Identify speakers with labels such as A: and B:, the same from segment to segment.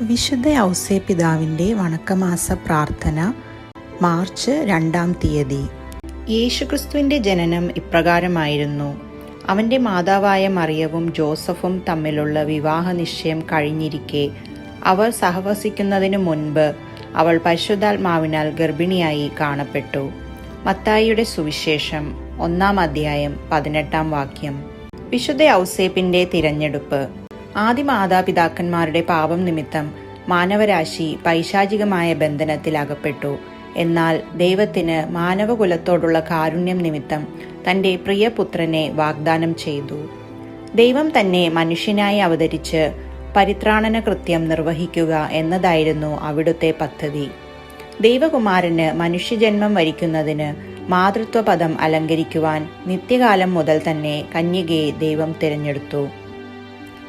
A: വിശുദ്ധ ഔസേ പിതാവിന്റെ വണക്കമാസ പ്രാർത്ഥന മാർച്ച് രണ്ടാം തീയതി. യേശുക്രിസ്തുവിന്റെ ജനനം ഇപ്രകാരമായിരുന്നു. അവന്റെ മാതാവായ മറിയവും ജോസഫും തമ്മിലുള്ള വിവാഹ നിശ്ചയം കഴിഞ്ഞിരിക്കെ അവർ സഹവസിക്കുന്നതിനു മുൻപ് അവൾ പരിശുദ്ധാത്മാവിനാൽ ഗർഭിണിയായി കാണപ്പെട്ടു. മത്തായിയുടെ സുവിശേഷം ഒന്നാം അധ്യായം പതിനെട്ടാം വാക്യം. വിശുദ്ധ ഔസേപ്പിന്റെ തിരഞ്ഞെടുപ്പ്. ആദ്യ മാതാപിതാക്കന്മാരുടെ പാപം നിമിത്തം മാനവരാശി പൈശാചികമായ ബന്ധനത്തിൽ അകപ്പെട്ടു. എന്നാൽ ദൈവത്തിന് മാനവകുലത്തോടുള്ള കാരുണ്യം നിമിത്തം തന്റെ പ്രിയപുത്രനെ വാഗ്ദാനം ചെയ്തു. ദൈവം തന്നെ മനുഷ്യനായി അവതരിച്ച് പരിത്രാണന കൃത്യം നിർവഹിക്കുക എന്നതായിരുന്നു അവിടുത്തെ പദ്ധതി. ദൈവകുമാരന് മനുഷ്യജന്മം വരിക്കുന്നതിന് മാതൃത്വപദം അലങ്കരിക്കുവാൻ നിത്യകാലം മുതൽ തന്നെ കന്യകയെ ദൈവം തിരഞ്ഞെടുത്തു.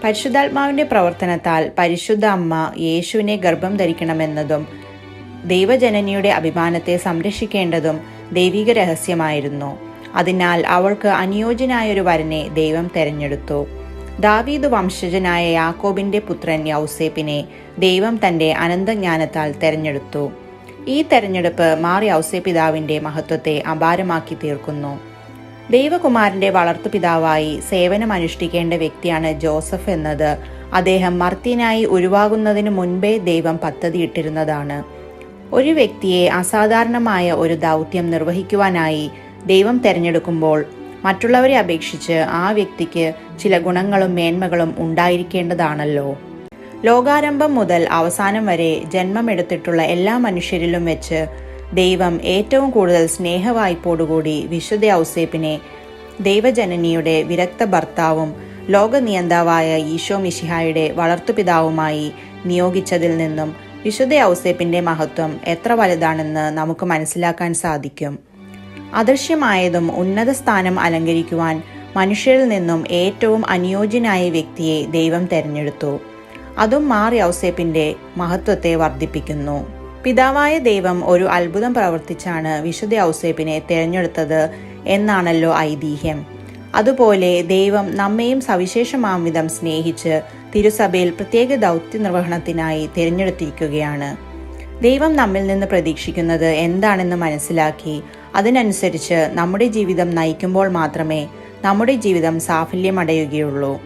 A: പരിശുദ്ധാത്മാവിന്റെ പ്രവർത്തനത്താൽ പരിശുദ്ധ അമ്മ യേശുവിനെ ഗർഭം ധരിക്കണമെന്നതും ദൈവജനനിയുടെ അഭിമാനത്തെ സംരക്ഷിക്കേണ്ടതും ദൈവിക രഹസ്യമായിരുന്നു. അതിനാൽ അവൾക്ക് അനുയോജ്യനായൊരു വരനെ ദൈവം തെരഞ്ഞെടുത്തു. ദാവീദ് വംശജനായ യാക്കോബിന്റെ പുത്രൻ യൗസേപ്പിനെ ദൈവം തന്റെ അനന്തജ്ഞാനത്താൽ തെരഞ്ഞെടുത്തു. ഈ തെരഞ്ഞെടുപ്പ് മാറി യൗസേപിതാവിന്റെ മഹത്വത്തെ അപാരമാക്കി തീർക്കുന്നു. ദൈവകുമാരന്റെ വളർത്തുപിതാവായി സേവനമനുഷ്ഠിക്കേണ്ട വ്യക്തിയാണ് ജോസഫ് എന്നത്. അദ്ദേഹം മർത്യനായി ഒഴിവാകുന്നതിന് മുൻപേ ദൈവം പദ്ധതിയിട്ടിരുന്നതാണ്. ഒരു വ്യക്തിയെ അസാധാരണമായ ഒരു ദൗത്യം നിർവഹിക്കുവാനായി ദൈവം തിരഞ്ഞെടുക്കുമ്പോൾ മറ്റുള്ളവരെ അപേക്ഷിച്ച് ആ വ്യക്തിക്ക് ചില ഗുണങ്ങളും മേന്മകളും ഉണ്ടായിരിക്കേണ്ടതാണല്ലോ. ലോകാരംഭം മുതൽ അവസാനം വരെ ജന്മമെടുത്തിട്ടുള്ള എല്ലാ മനുഷ്യരിലും വെച്ച് ദൈവം ഏറ്റവും കൂടുതൽ സ്നേഹവായ്പോടുകൂടി വിശുദ്ധ ഔസേപ്പിനെ ദൈവജനനിയുടെ വിരക്ത ഭർത്താവും ലോകനിയന്താവായ ഈശോ മിഷിഹായുടെ വളർത്തുപിതാവുമായി നിയോഗിച്ചതിൽ നിന്നും വിശുദ്ധ ഔസേപ്പിന്റെ മഹത്വം എത്ര വലുതാണെന്ന് നമുക്ക് മനസ്സിലാക്കാൻ സാധിക്കും. അദൃശ്യമായതും ഉന്നത സ്ഥാനം അലങ്കരിക്കുവാൻ മനുഷ്യരിൽ നിന്നും ഏറ്റവും അനുയോജ്യനായ വ്യക്തിയെ ദൈവം തെരഞ്ഞെടുത്തു. അതും മാർ ഔസേപ്പിന്റെ മഹത്വത്തെ വർദ്ധിപ്പിക്കുന്നു. പിതാവായ ദൈവം ഒരു അത്ഭുതം പ്രവർത്തിച്ചാണ് വിശുദ്ധ ഔസേപ്പിനെ തിരഞ്ഞെടുത്തത് എന്നാണല്ലോ ഐതിഹ്യം. അതുപോലെ ദൈവം നമ്മയും സവിശേഷമാംവിധം സ്നേഹിച്ച് തിരുസഭയിൽ പ്രത്യേക ദൗത്യ നിർവഹണത്തിനായി തിരഞ്ഞെടുത്തിരിക്കുകയാണ്. ദൈവം നമ്മിൽ നിന്ന് പ്രതീക്ഷിക്കുന്നത് എന്താണെന്ന് മനസ്സിലാക്കി അതിനനുസരിച്ച് നമ്മുടെ ജീവിതം നയിക്കുമ്പോൾ മാത്രമേ നമ്മുടെ ജീവിതം സാഫല്യമടയുകയുള്ളൂ.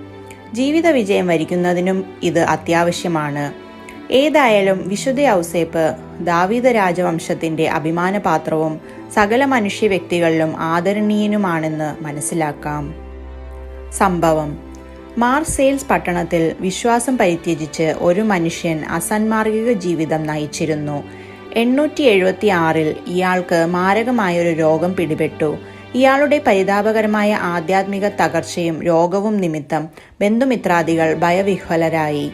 A: ജീവിത വിജയം വരിക്കുന്നതിനും ഇത് അത്യാവശ്യമാണ്. ഏതായാലും വിശുദ്ധ ഔസേപ്പ് ദാവീദ രാജവംശത്തിന്റെ അഭിമാനപാത്രവും സകല മനുഷ്യ വ്യക്തികളിലും ആദരണീയനുമാണെന്ന് മനസ്സിലാക്കാം. സംഭവം. മാർസെയിൽസ് പട്ടണത്തിൽ വിശ്വാസം പരിത്യജിച്ച് ഒരു മനുഷ്യൻ അസന്മാർഗിക ജീവിതം നയിച്ചിരുന്നു. എണ്ണൂറ്റി എഴുപത്തി ആറിൽ ഇയാൾക്ക് മാരകമായൊരു രോഗം പിടിപെട്ടു. ഇയാളുടെ പരിതാപകരമായ ആധ്യാത്മിക തകർച്ചയും രോഗവും നിമിത്തം ബന്ധുമിത്രാദികൾ ഭയവിഹ്വലരായി.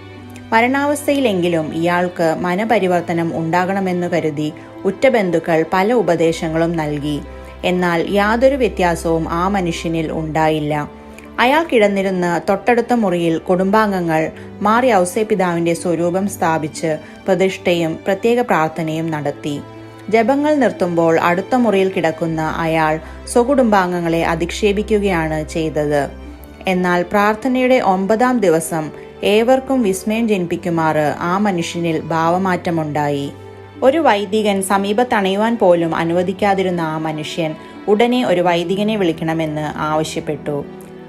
A: മരണാവസ്ഥയിലെങ്കിലും ഇയാൾക്ക് മനപരിവർത്തനം ഉണ്ടാകണമെന്ന് കരുതി ഉറ്റബന്ധുക്കൾ പല ഉപദേശങ്ങളും നൽകി. എന്നാൽ യാതൊരു വ്യത്യാസവും ആ മനുഷ്യനിൽ ഉണ്ടായില്ല. അയാൾ കിടന്നിരുന്ന തൊട്ടടുത്ത മുറിയിൽ കുടുംബാംഗങ്ങൾ മാറി ഔസേ പിതാവിന്റെ സ്വരൂപം സ്ഥാപിച്ച് പ്രതിഷ്ഠയും പ്രത്യേക പ്രാർത്ഥനയും നടത്തി. ജപങ്ങൾ നിർത്തുമ്പോൾ അടുത്ത മുറിയിൽ കിടക്കുന്ന അയാൾ സ്വകുടുംബാംഗങ്ങളെ അധിക്ഷേപിക്കുകയാണ് ചെയ്തത്. എന്നാൽ പ്രാർത്ഥനയുടെ ഒമ്പതാം ദിവസം ഏവർക്കും വിസ്മയം ജനിപ്പിക്കുമാറ് ആ മനുഷ്യനിൽ ഭാവമാറ്റമുണ്ടായി. ഒരു വൈദികൻ സമീപത്തണയുവാൻ പോലും അനുവദിക്കാതിരുന്ന ആ മനുഷ്യൻ ഉടനെ ഒരു വൈദികനെ വിളിക്കണമെന്ന് ആവശ്യപ്പെട്ടു.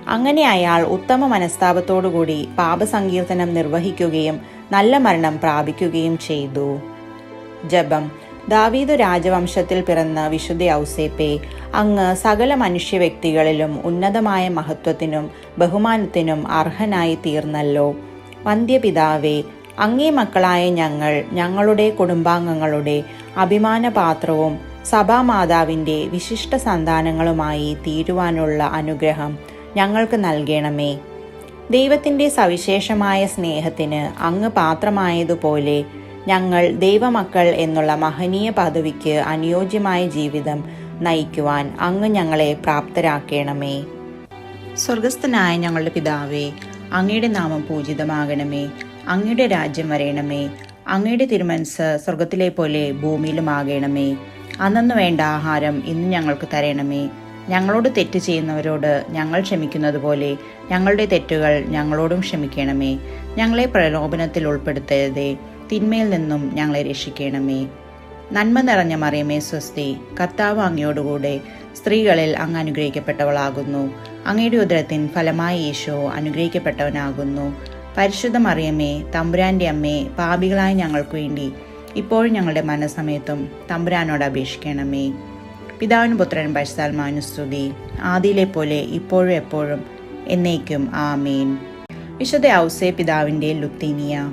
A: അങ്ങനെ അയാൾ ഉത്തമ മനസ്താപത്തോടുകൂടി പാപസങ്കീർത്തനം നിർവഹിക്കുകയും നല്ല മരണം പ്രാപിക്കുകയും ചെയ്തു. ജപം ദാവീദ് രാജവംശത്തിൽ പിറന്ന വിശുദ്ധ ഔസേപ്പെ അങ്ങ് സകല മനുഷ്യ വ്യക്തികളിലും ഉന്നതമായ മഹത്വത്തിനും ബഹുമാനത്തിനും അർഹനായി തീർന്നല്ലോ. വന്ധ്യപിതാവേ അങ്ങേ മക്കളായ ഞങ്ങൾ ഞങ്ങളുടെ കുടുംബാംഗങ്ങളുടെ അഭിമാനപാത്രവും സഭാമാതാവിന്റെ വിശിഷ്ട സന്താനങ്ങളുമായി തീരുവാനുള്ള അനുഗ്രഹം ഞങ്ങൾക്ക് നൽകണമേ. ദൈവത്തിന്റെ സവിശേഷമായ സ്നേഹത്തിന് അങ്ങ് പാത്രമായതുപോലെ ഞങ്ങൾ ദൈവമക്കൾ എന്നുള്ള മഹനീയ പദവിക്ക് അനുയോജ്യമായ ജീവിതം നയിക്കുവാൻ അങ്ങ് ഞങ്ങളെ പ്രാപ്തരാക്കണമേ. സ്വർഗസ്ഥനായ ഞങ്ങളുടെ പിതാവേ അങ്ങയുടെ നാമം പൂജിതമാകണമേ. അങ്ങയുടെ രാജ്യം വരയണമേ അങ്ങയുടെ തിരുമനസ് സ്വർഗത്തിലെ പോലെ ഭൂമിയിലും ഭൂമിയിലുമാകണമേ. അന്നു വേണ്ട ആഹാരം ഇന്ന് ഞങ്ങൾക്ക് തരണമേ. ഞങ്ങളോട് തെറ്റ് ചെയ്യുന്നവരോട് ഞങ്ങൾ ക്ഷമിക്കുന്നത് പോലെ ഞങ്ങളുടെ തെറ്റുകൾ ഞങ്ങളോടും ക്ഷമിക്കണമേ. ഞങ്ങളെ പ്രലോഭനത്തിൽ ഉൾപ്പെടുത്തരുതേ. തിന്മയിൽ നിന്നും ഞങ്ങളെ രക്ഷിക്കണമേ. നന്മ നിറഞ്ഞ മറിയമേ സ്വസ്തി കർത്താവ് അങ്ങയോടുകൂടെ സ്ത്രീകളിൽ അങ്ങ് അനുഗ്രഹിക്കപ്പെട്ടവളാകുന്നു. അങ്ങയുടെ ഉദരത്തിൻ ഫലമായി ഈശോ അനുഗ്രഹിക്കപ്പെട്ടവനാകുന്നു. പരിശുദ്ധ മറിയമ്മേ തമ്പുരാന്റെ അമ്മേ പാപികളായ ഞങ്ങൾക്ക് വേണ്ടി ഇപ്പോഴും ഞങ്ങളുടെ മനസ്സമയത്തും തമ്പുരാനോട് അപേക്ഷിക്കണമേ. പിതാവിന് പുത്രൻ പരിശുദ്ധാത്മാനുസ്തുതി ആദിയിലെ പോലെ ഇപ്പോഴും എപ്പോഴും എന്നേക്കും. ആമേൻ. വിശുദ്ധ ഔസേ പിതാവിന്റെ ലുത്തീനിയ.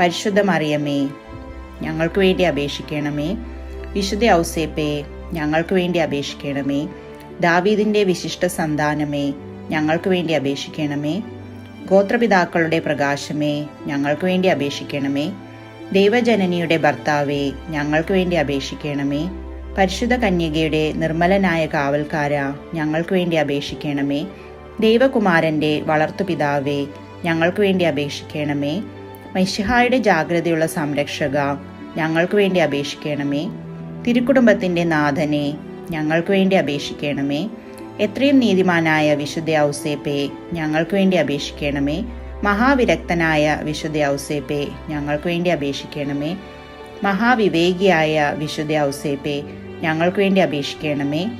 A: പരിശുദ്ധ മറിയമേ ഞങ്ങൾക്ക് വേണ്ടി അപേക്ഷിക്കണമേ. വിശുദ്ധ ഔസേപ്പേ ഞങ്ങൾക്ക് വേണ്ടി അപേക്ഷിക്കണമേ. ദാവീദിന്റെ വിശിഷ്ട സന്താനമേ ഞങ്ങൾക്ക് വേണ്ടി അപേക്ഷിക്കണമേ. ഗോത്രപിതാക്കളുടെ പ്രകാശമേ ഞങ്ങൾക്ക് വേണ്ടി അപേക്ഷിക്കണമേ. ദൈവജനനിയുടെ ഭർത്താവേ ഞങ്ങൾക്ക് വേണ്ടി അപേക്ഷിക്കണമേ. പരിശുദ്ധ കന്യകയുടെ നിർമ്മലനായ കാവൽക്കാര ഞങ്ങൾക്ക് വേണ്ടി അപേക്ഷിക്കണമേ. ദൈവകുമാരന്റെ വളർത്തുപിതാവേ ഞങ്ങൾക്ക് വേണ്ടി അപേക്ഷിക്കണമേ. മൈഷിഹായുടെ ജാഗ്രതയുള്ള സംരക്ഷക ഞങ്ങൾക്ക് വേണ്ടി അപേക്ഷിക്കണമേ. തിരുക്കുടുംബത്തിന്റെ നാഥനെ ഞങ്ങൾക്ക് വേണ്ടി അപേക്ഷിക്കണമേ. എത്രയും നീതിമാനായ വിശുദ്ധ ഔസേപ്പെ ഞങ്ങൾക്ക് വേണ്ടി അപേക്ഷിക്കണമേ. മഹാവിരക്തനായ വിശുദ്ധ ഔസേപ്പെ ഞങ്ങൾക്ക് വേണ്ടി അപേക്ഷിക്കണമേ. മഹാവിവേകിയായ വിശുദ്ധ ഔസേപ്പെ ഞങ്ങൾക്ക് വേണ്ടി അപേക്ഷിക്കണമേ.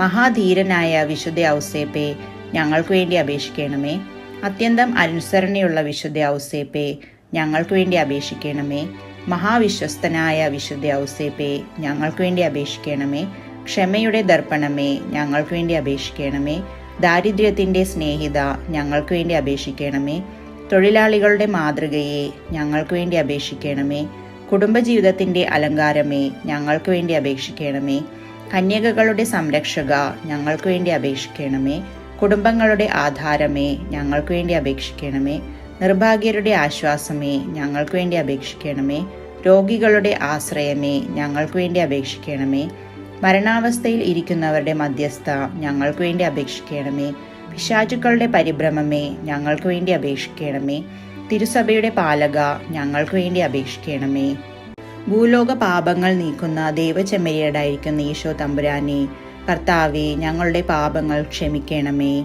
A: മഹാധീരനായ വിശുദ്ധ ഔസേപ്പെ ഞങ്ങൾക്ക് വേണ്ടി അപേക്ഷിക്കണമേ. അത്യന്തം അനുസരണയുള്ള വിശുദ്ധ ഔസേപ്പെ ഞങ്ങൾക്ക് വേണ്ടി അപേക്ഷിക്കണമേ. മഹാവിശ്വസ്തനായ വിശുദ്ധ ഔസേപ്പെ ഞങ്ങൾക്ക് വേണ്ടി അപേക്ഷിക്കണമേ. ക്ഷമയുടെ ദർപ്പണമേ ഞങ്ങൾക്ക് വേണ്ടി അപേക്ഷിക്കണമേ. ദാരിദ്ര്യത്തിന്റെ സ്നേഹിത ഞങ്ങൾക്ക് വേണ്ടി അപേക്ഷിക്കണമേ. തൊഴിലാളികളുടെ മാതൃകയെ ഞങ്ങൾക്ക് വേണ്ടി അപേക്ഷിക്കണമേ. കുടുംബജീവിതത്തിന്റെ അലങ്കാരമേ ഞങ്ങൾക്ക് വേണ്ടി അപേക്ഷിക്കണമേ. കന്യകകളുടെ സംരക്ഷക ഞങ്ങൾക്ക് വേണ്ടി അപേക്ഷിക്കണമേ. കുടുംബങ്ങളുടെ ആധാരമേ ഞങ്ങൾക്ക് വേണ്ടി അപേക്ഷിക്കണമേ. നിർഭാഗ്യരുടെ ആശ്വാസമേ ഞങ്ങൾക്ക് വേണ്ടി അപേക്ഷിക്കണമേ. രോഗികളുടെ ആശ്രയമേ ഞങ്ങൾക്ക് വേണ്ടി അപേക്ഷിക്കണമേ. മരണാവസ്ഥയിൽ ഇരിക്കുന്നവരുടെ മധ്യസ്ഥ ഞങ്ങൾക്ക് വേണ്ടി അപേക്ഷിക്കണമേ. പിശാചുക്കളുടെ പരിഭ്രമമേ ഞങ്ങൾക്ക് വേണ്ടി അപേക്ഷിക്കണമേ. തിരുസഭയുടെ പാലക ഞങ്ങൾക്ക് വേണ്ടി അപേക്ഷിക്കണമേ. ഭൂലോക പാപങ്ങൾ നീക്കുന്ന ദൈവചെമ്മരിയടായിരിക്കുന്ന ഈശോ തമ്പുരാനെ കർത്താവെ ഞങ്ങളുടെ പാപങ്ങൾ ക്ഷമിക്കണമേ.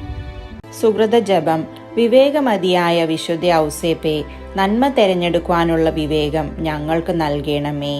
A: സുഹൃത ജപം വിവേകമതിയായ വിശുദ്ധ ഔസേപ്പെ നന്മ തെരഞ്ഞെടുക്കുവാനുള്ള വിവേകം ഞങ്ങൾക്ക് നൽകണമേ.